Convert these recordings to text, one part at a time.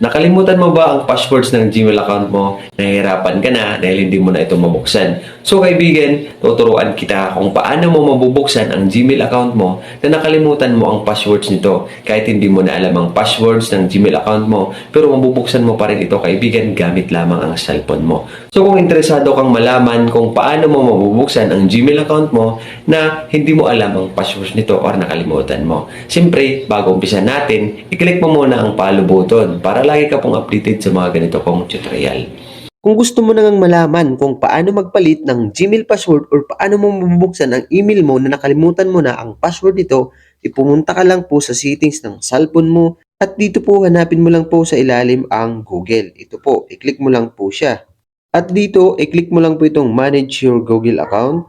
Nakalimutan mo ba ang passwords ng Gmail account mo? Nahihirapan ka na dahil hindi mo na ito mabuksan. So kaibigan, tuturuan kita kung paano mo mabubuksan ang Gmail account mo na nakalimutan mo ang passwords nito. Kahit hindi mo na alam ang passwords ng Gmail account mo, pero mabubuksan mo pa rin ito kaibigan gamit lamang ang cellphone mo. So kung interesado kang malaman kung paano mo mabubuksan ang Gmail account mo na hindi mo alam ang passwords nito or nakalimutan mo. Siyempre, bago umpisa natin, i-click mo muna ang follow button para lagi ka pong updated sa mga ganito kong tutorial. Kung gusto mo nang malaman kung paano magpalit ng Gmail password or paano mo mabubuksan ang email mo na nakalimutan mo na ang password nito, ipumunta ka lang po sa settings ng cellphone mo at dito po hanapin mo lang po sa ilalim ang Google. Ito po, i-click mo lang po siya. At dito, i-click mo lang po itong manage your Google account.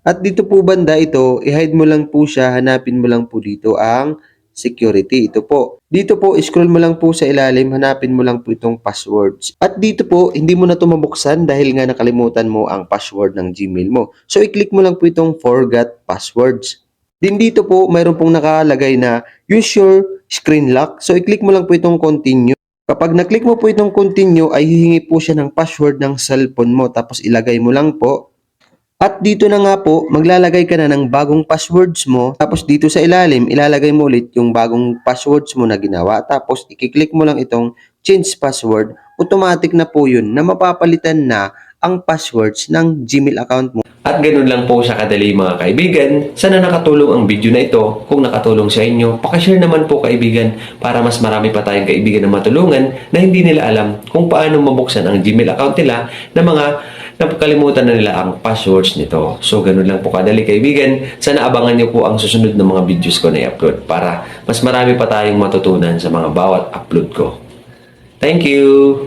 At dito po banda ito, i-hide mo lang po siya, hanapin mo lang po dito ang security. Ito po. Dito po, scroll mo lang po sa ilalim, hanapin mo lang po itong passwords. At dito po, hindi mo na ito mabuksan dahil nga nakalimutan mo ang password ng Gmail mo. So, i-click mo lang po itong forgot passwords. Din dito po, mayroon pong nakalagay na use your screen lock. So, i-click mo lang po itong continue. Kapag na-click mo po itong continue, ay hihingi po siya ng password ng cellphone mo. Tapos ilagay mo lang po. At dito na nga po, maglalagay ka na ng bagong passwords mo. Tapos dito sa ilalim, ilalagay mo ulit yung bagong passwords mo na ginawa. Tapos ikiklik mo lang itong change password. Automatic na po yun na mapapalitan na ang passwords ng Gmail account mo. At ganun lang po sa kadali mga kaibigan. Sana nakatulong ang video na ito. Kung nakatulong sa inyo, pakishare naman po kaibigan para mas marami pa tayong kaibigan na matulungan na hindi nila alam kung paano mabuksan ang Gmail account nila na mga napakalimutan na nila ang passwords nito. So, ganun lang po kadali kaibigan. Sana abangan niyo po ang susunod na mga videos ko na i-upload para mas marami pa tayong matutunan sa mga bawat upload ko. Thank you!